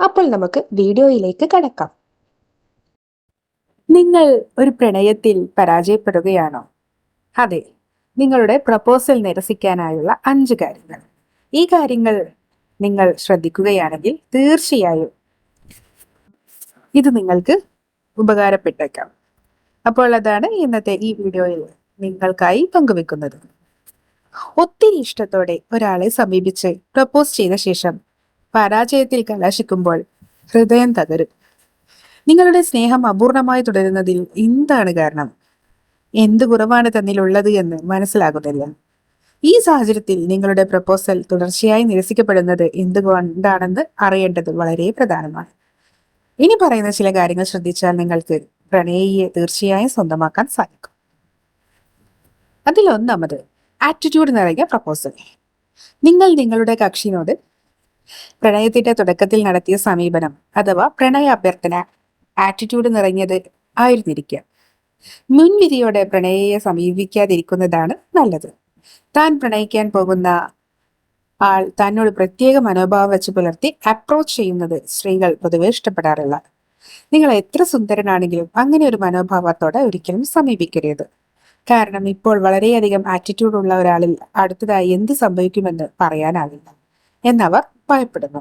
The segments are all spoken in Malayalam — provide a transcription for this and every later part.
അപ്പോൾ നമുക്ക് വീഡിയോയിലേക്ക് കടക്കാം. നിങ്ങൾ ഒരു പ്രണയത്തിൽ പരാജയപ്പെടുകയാണോ? അതെ നിങ്ങളുടെ പ്രപ്പോസൽ നിരസിക്കാനായുള്ള അഞ്ച് കാര്യങ്ങൾ. ഈ കാര്യങ്ങൾ നിങ്ങൾ ശ്രദ്ധിക്കുകയാണെങ്കിൽ തീർച്ചയായും ഇത് നിങ്ങൾക്ക് ഉപകാരപ്പെട്ടേക്കാം. അപ്പോൾ അതാണ് ഇന്നത്തെ ഈ വീഡിയോയിൽ നിങ്ങൾക്കായി പങ്കുവെക്കുന്നത്. ഒത്തിരി ഇഷ്ടത്തോടെ ഒരാളെ സമീപിച്ച് പ്രപ്പോസ് ചെയ്ത ശേഷം പരാജയത്തിൽ കലാശിക്കുമ്പോൾ ഹൃദയം തകരും. നിങ്ങളുടെ സ്നേഹം അപൂർണമായി തുടരുന്നതിൽ എന്താണ് കാരണം? എന്ത് കുറവാണ് തന്നിലുള്ളത് എന്ന് മനസ്സിലാകുന്നില്ല. ഈ സാഹചര്യത്തിൽ നിങ്ങളുടെ പ്രപ്പോസൽ തുടർച്ചയായി നിരസിക്കപ്പെടുന്നത് എന്തുകൊണ്ടാണെന്ന് അറിയേണ്ടത് വളരെ പ്രധാനമാണ്. ഇനി പറയുന്ന ചില കാര്യങ്ങൾ ശ്രദ്ധിച്ചാൽ നിങ്ങൾക്ക് പ്രണയിയെ തീർച്ചയായും സ്വന്തമാക്കാൻ സാധിക്കും. അതിലൊന്നാമത് ആറ്റിറ്റ്യൂഡ് നിറഞ്ഞ പ്രപ്പോസൽ നിങ്ങൾ നിങ്ങളുടെ കക്ഷിനോട് പ്രണയത്തിന്റെ തുടക്കത്തിൽ നടത്തിയ സമീപനം അഥവാ പ്രണയ അഭ്യർത്ഥന ആറ്റിറ്റ്യൂഡ് നിറഞ്ഞത് ആയിരുന്നിരിക്കാം. മുൻവിധിയോടെ പ്രണയയെ സമീപിക്കാതിരിക്കുന്നതാണ് നല്ലത്. താൻ പ്രണയിക്കാൻ പോകുന്ന ആൾ തന്നോട് പ്രത്യേക മനോഭാവം വെച്ച് പുലർത്തി അപ്രോച്ച് ചെയ്യുന്നത് സ്ത്രീകൾ പൊതുവെ ഇഷ്ടപ്പെടാറില്ല. നിങ്ങൾ എത്ര സുന്ദരനാണെങ്കിലും അങ്ങനെ ഒരു മനോഭാവത്തോടെ ഒരിക്കലും സമീപിക്കരുത്. കാരണം ഇപ്പോൾ വളരെയധികം ആറ്റിറ്റ്യൂഡ് ഉള്ള ഒരാളിൽ അടുത്തതായി എന്ത് സംഭവിക്കുമെന്ന് പറയാനാവില്ല. എന്നവർ ഭയപ്പെടുന്നു.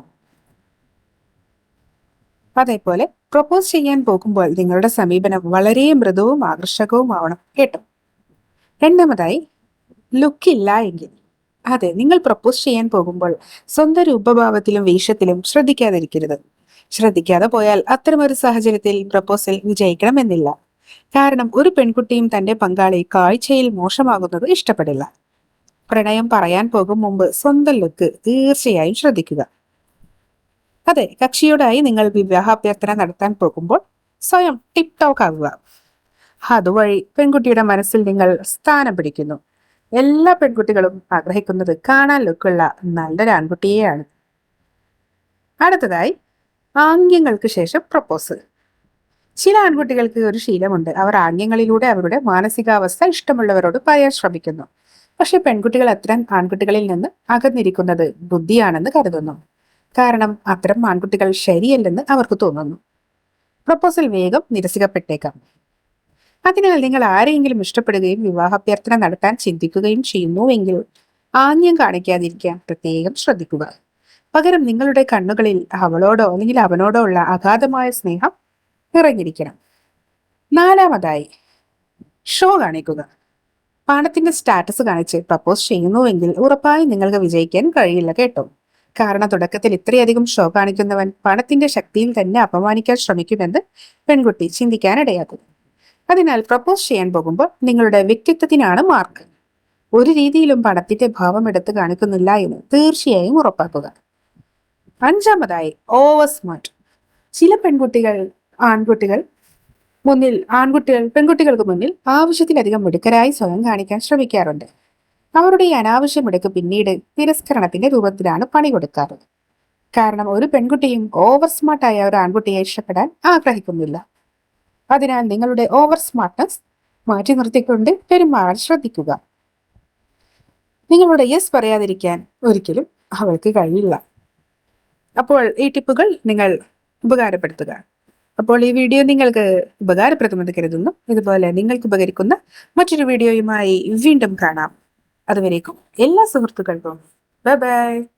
അതേപോലെ പ്രൊപ്പോസ് ചെയ്യാൻ പോകുമ്പോൾ നിങ്ങളുടെ സമീപനം വളരെ മൃദുവും ആകർഷകവും ആവണം കേട്ടോ. രണ്ടാമതായി ലുക്കില്ല എങ്കിൽ. അതെ നിങ്ങൾ പ്രപ്പോസ് ചെയ്യാൻ പോകുമ്പോൾ സ്വന്തം രൂപഭാവത്തിലും വേഷത്തിലും ശ്രദ്ധിക്കാതിരിക്കരുത്. ശ്രദ്ധിക്കാതെ പോയാൽ അത്തരമൊരു സാഹചര്യത്തിൽ പ്രപ്പോസൽ വിജയിക്കണമെന്നില്ല. കാരണം ഒരു പെൺകുട്ടിയും തന്റെ പങ്കാളി കാഴ്ചയിൽ മോശമാകുന്നത് ഇഷ്ടപ്പെടില്ല. പ്രണയം പറയാൻ പോകും മുമ്പ് സ്വന്തം ലുക്ക് തീർച്ചയായും ശ്രദ്ധിക്കുക. അതെ കക്ഷിയോടായി നിങ്ങൾ വിവാഹ അഭ്യർത്ഥന നടത്താൻ പോകുമ്പോൾ സ്വയം ടിപ് ടോക്ക് ആകുക അതുവഴി പെൺകുട്ടിയുടെ മനസ്സിൽ നിങ്ങൾ സ്ഥാനം പിടിക്കുന്നു. എല്ലാ പെൺകുട്ടികളും ആഗ്രഹിക്കുന്നത് കാണാൻ ലുക്കുള്ള നല്ലൊരു ആൺകുട്ടിയെയാണ്. അടുത്തതായി ആംഗ്യങ്ങൾക്ക് ശേഷം പ്രപ്പോസ് ചില ആൺകുട്ടികൾക്ക് ഒരു ശീലമുണ്ട്. അവർ ആംഗ്യങ്ങളിലൂടെ അവരുടെ മാനസികാവസ്ഥ ഇഷ്ടമുള്ളവരോട് പറയാൻ ശ്രമിക്കുന്നു. പക്ഷെ പെൺകുട്ടികൾ അത്തരം ആൺകുട്ടികളിൽ നിന്ന് അകന്നിരിക്കുന്നത് ബുദ്ധിയാണെന്ന് കരുതുന്നു. കാരണം അത്തരം ആൺകുട്ടികൾ ശരിയല്ലെന്ന് അവർക്ക് തോന്നുന്നു. പ്രപ്പോസൽ വേഗം നിരസിക്കപ്പെട്ടേക്കാം. അതിനാൽ നിങ്ങൾ ആരെയെങ്കിലും ഇഷ്ടപ്പെടുകയും വിവാഹാഭ്യർത്ഥന നടത്താൻ ചിന്തിക്കുകയും ചെയ്യുന്നുവെങ്കിൽ ആംഗ്യം കാണിക്കാതിരിക്കാൻ പ്രത്യേകം ശ്രദ്ധിക്കുക. പകരം നിങ്ങളുടെ കണ്ണുകളിൽ അവളോടോ അല്ലെങ്കിൽ അവനോടോ ഉള്ള അഗാധമായ സ്നേഹം നിറഞ്ഞിരിക്കണം. നാലാമതായി ഷോ കാണിക്കുക. പണത്തിന്റെ സ്റ്റാറ്റസ് കാണിച്ച് പ്രപ്പോസ് ചെയ്യുന്നുവെങ്കിൽ ഉറപ്പായി നിങ്ങൾക്ക് വിജയിക്കാൻ കഴിയില്ല കേട്ടോ. കാരണം തുടക്കത്തിൽ ഇത്രയധികം ഷോ കാണിക്കുന്നവൻ പണത്തിന്റെ ശക്തിയിൽ തന്നെ അപമാനിക്കാൻ ശ്രമിക്കുമെന്ന് പെൺകുട്ടി ചിന്തിക്കാനിടയാക്കും അതിനാൽ പ്രപ്പോസ് ചെയ്യാൻ പോകുമ്പോൾ നിങ്ങളുടെ വ്യക്തിത്വത്തിനാണ് മാർക്ക്. ഒരു രീതിയിലും പണത്തിന്റെ ഭാവം എടുത്ത് കാണിക്കുന്നില്ല എന്ന് തീർച്ചയായും ഉറപ്പാക്കുക. അഞ്ചാമതായി ഓവർ സ്മാർട്ട്. ചില പെൺകുട്ടികൾ ആൺകുട്ടികൾ മുന്നിൽ ആൺകുട്ടികൾ പെൺകുട്ടികൾക്ക് മുന്നിൽ ആവശ്യത്തിലധികം മിടുക്കരായി സ്വയം കാണിക്കാൻ ശ്രമിക്കാറുണ്ട്. അവരുടെ ഈ അനാവശ്യ മിടുക്ക് പിന്നീട് തിരസ്കരണത്തിന്റെ രൂപത്തിലാണ് പണി കൊടുക്കാറ്. കാരണം ഒരു പെൺകുട്ടിയും ഓവർ സ്മാർട്ടായ ഒരു ആൺകുട്ടിയെ ഇഷ്ടപ്പെടാൻ ആഗ്രഹിക്കുന്നില്ല. അതിനാൽ നിങ്ങളുടെ ഓവർ സ്മാർട്ട്നെസ് മാറ്റി നിർത്തിക്കൊണ്ട് പെരുമാറാൻ ശ്രദ്ധിക്കുക. നിങ്ങളുടെ യെസ് പറയാതിരിക്കാൻ ഒരിക്കലും അവൾക്ക് കഴിയില്ല. അപ്പോൾ ഈ ടിപ്പുകൾ നിങ്ങൾ ഉപകാരപ്പെടുത്തുക. അപ്പോൾ ഈ വീഡിയോ നിങ്ങൾക്ക് ഉപകാരപ്രദമെന്ന് കരുതുന്നു. ഇതുപോലെ നിങ്ങൾക്ക് ഉപകരിക്കുന്ന മറ്റൊരു വീഡിയോയുമായി വീണ്ടും കാണാം. അതുവരേക്കും എല്ലാ സുഹൃത്തുക്കൾക്കും. Bye bye